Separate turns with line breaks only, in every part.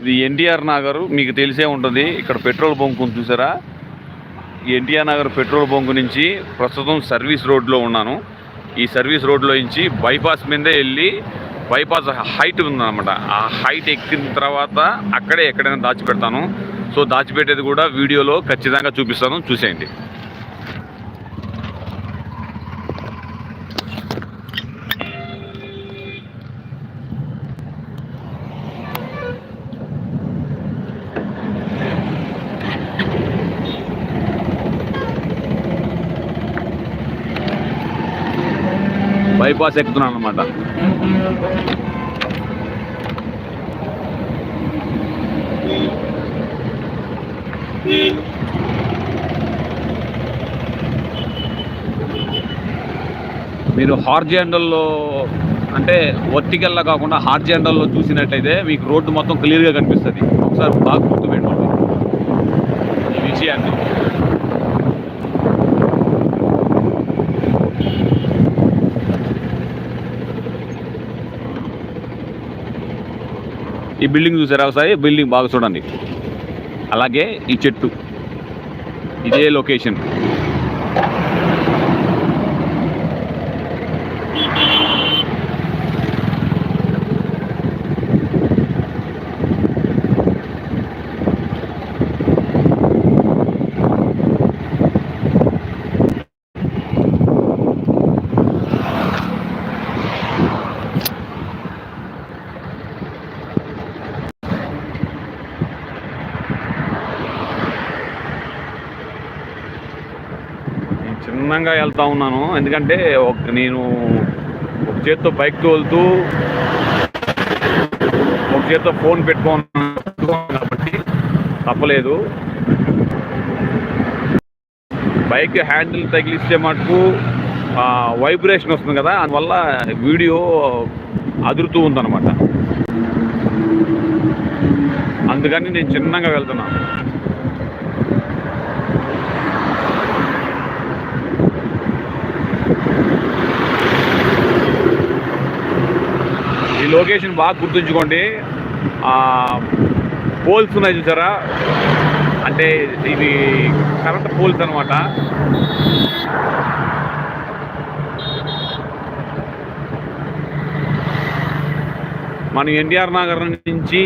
ఇది ఎన్టీఆర్ నగర్ మీకు తెలిసే ఉంటుంది. ఇక్కడ పెట్రోల్ బంక్ ఉంది చూసారా? ఈ ఎన్టీఆర్ నగర్ పెట్రోల్ బంక్ నుంచి ప్రస్తుతం సర్వీస్ రోడ్లో ఉన్నాను. ఈ సర్వీస్ రోడ్లో నుంచి బైపాస్ మీదే వెళ్ళి బైపాస్ హైట్ ఉందన్నమాట. ఆ హైట్ ఎక్కిన తర్వాత అక్కడే ఎక్కడైనా దాచిపెడతాను. సో దాచిపెట్టేది కూడా వీడియోలో ఖచ్చితంగా చూపిస్తాను. చూసేయండి. బైపాస్ ఎక్కుతున్నాను అనమాట మీరు హార్జెండల్లో అంటే వర్టికల్లా కాకుండా హార్జెండల్లో చూసినట్టయితే మీకు రోడ్డు మొత్తం క్లియర్గా కనిపిస్తుంది. ఒకసారి బాగా గుర్తుపెట్టుకోండి ఈ విషయాన్ని ఈ బిల్డింగ్ చూసారా ఒకసారి? బిల్డింగ్ బాగా చూడండి. అలాగే ఈ చెట్టు. ఇదే లొకేషన్ చిన్నగా వెళ్తా ఉన్నాను. ఎందుకంటే ఒక నేను ఒక చేత్తో బైక్ తోలుతూ ఒక చేత్తో ఫోన్ పెట్టుకున్నాను. కాబట్టి తప్పలేదు. బైక్ హ్యాండిల్ తగిలిస్తే మటుకు వైబ్రేషన్ వస్తుంది కదా. అందువల్ల వీడియో అదురుతూ ఉందన్నమాట. అందుకని నేను చిన్నగా వెళ్తున్నాను. ఈ లొకేషన్ బాగా గుర్తుంచుకోండి. పోల్స్ ఉన్నాయి చూసారా? అంటే ఇది కరెంట్ పోల్స్ అనమాట మనం ఎన్టీఆర్ నగర్ నుంచి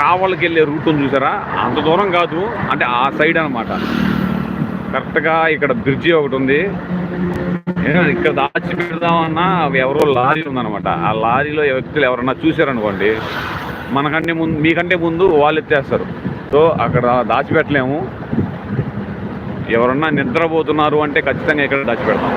కావలకి వెళ్ళే రూట్ ఉంది చూసారా? అంత దూరం కాదు. అంటే ఆ సైడ్ అనమాట కరెక్ట్గా ఇక్కడ బ్రిడ్జి ఒకటి ఉంది. ఇక్కడ దాచి పెడదామన్నా ఎవరో లారీ ఉందన్నమాట. ఆ లారీలో వ్యక్తులు ఎవరన్నా చూశారనుకోండి మనకంటే ముందు మీకంటే ముందు వాళ్ళు ఎత్తేస్తారు. సో అక్కడ దాచిపెట్టలేము. ఎవరన్నా నిద్రపోతున్నారు అంటే ఖచ్చితంగా ఇక్కడ దాచిపెడతాం.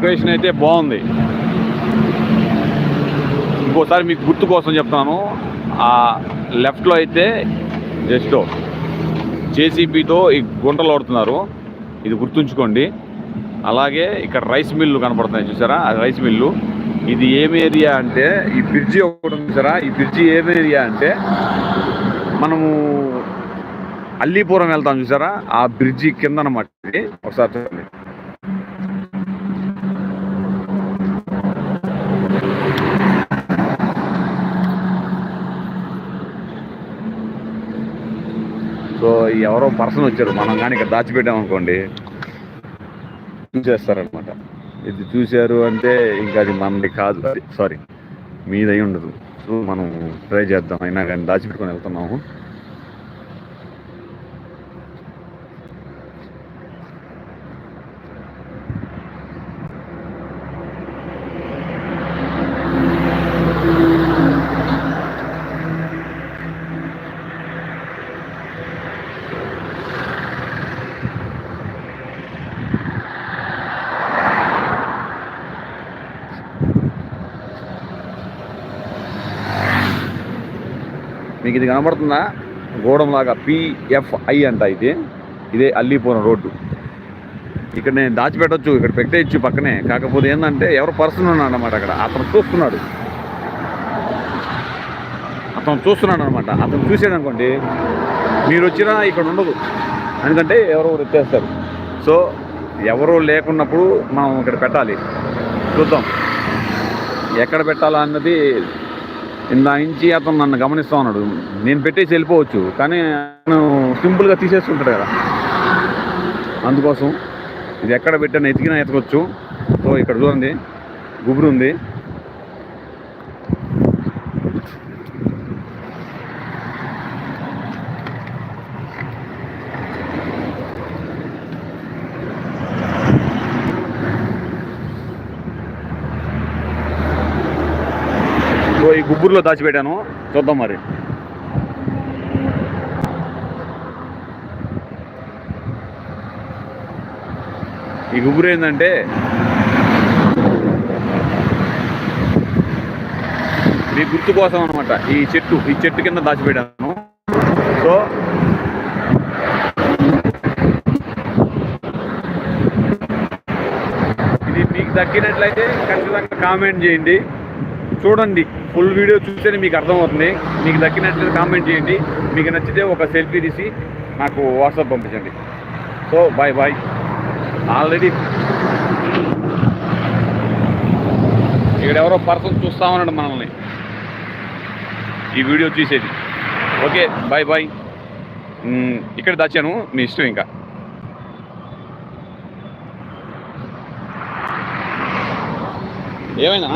లొకేషన్ అయితే బాగుంది. ఇంకోసారి మీకు గుర్తు కోసం చెప్తాను. ఆ లెఫ్ట్లో అయితే జస్ట్ జేసీబీతో ఈ గుంటలు ఓడుతున్నారు ఇది గుర్తుంచుకోండి. అలాగే ఇక్కడ రైస్ మిల్లు కనపడుతున్నాయి చూసారా? ఆ రైస్ మిల్లు. ఇది ఏం ఏరియా అంటే ఈ బ్రిడ్జి ఒకటి ఉంది చూసారా? ఈ బ్రిడ్జి ఏం ఏరియా అంటే మనము అల్లీపురం వెళ్తాం చూసారా? ఆ బ్రిడ్జి కింద అనమాట ఒకసారి చూడండి సో ఎవరో పర్సన్ వచ్చారు. మనం కానీ ఇక్కడ దాచిపెట్టామనుకోండి చూసేస్తారనమాట ఇది చూశారు అంటే ఇంకా అది మనది కాదు. అది సారీ మీదై ఉండదు. సో మనం ట్రై చేద్దాం. అయినా కానీ దాచిపెట్టుకొని వెళ్తున్నాము. మీకు ఇది కనబడుతుందా? గోడంలాగా పిఎఫ్ఐ అంట ఇది. ఇదే అల్లీపురం రోడ్డు. ఇక్కడ నేను దాచిపెట్టచ్చు ఇక్కడ పెట్టేయచ్చు పక్కనే. కాకపోతే ఏంటంటే ఎవరు పర్సన్ ఉన్నాడు అన్నమాట అక్కడ. అతను చూస్తున్నాడు. అతను చూస్తున్నాడు అనమాట అతను చూసాడు అనుకోండి మీరు వచ్చినా ఇక్కడ ఉండదు. ఎందుకంటే ఎవరో ఒకరు ఎత్తేస్తారు. సో ఎవరు లేకున్నప్పుడు మనం ఇక్కడ పెట్టాలి. చూద్దాం. ఎక్కడ పెట్టాలా అన్నది ఇందా నుంచి అతను నన్ను గమనిస్తూ ఉన్నాడు. నేను పెట్టేసి వెళ్ళిపోవచ్చు. కానీ నేను సింపుల్గా తీసేసుకుంటాడు కదా. అందుకోసం ఇది ఎక్కడ పెట్టాను ఎతికినా ఎతకొచ్చు. సో ఇక్కడ చూడండి. గుబురు ఉంది ఈ గుబ్బురులో దాచిపెట్టాను. చూద్దాం మరి. ఈ గుబురు ఏంటంటే మీ గుర్తు కోసం అనమాట ఈ చెట్టు ఈ చెట్టు కింద దాచిపెట్టాను. సో ఇది మీకు దక్కినట్లయితే ఖచ్చితంగా కామెంట్ చేయండి. చూడండి ఫుల్ వీడియో చూస్తేనే మీకు అర్థమవుతుంది. మీకు దక్కినట్లయితే కామెంట్ చేయండి. మీకు నచ్చితే ఒక సెల్ఫీ తీసి నాకు వాట్సాప్ పంపించండి. సో బాయ్ బాయ్ ఆల్రెడీ ఇక్కడ ఎవరో పర్సన్ చూస్తా ఉన్నాడు మనల్ని. ఈ వీడియో చూసేది ఓకే బాయ్ బాయ్ ఇక్కడ దాచాను మీ ఇష్టం ఇంకా. ఏమైనా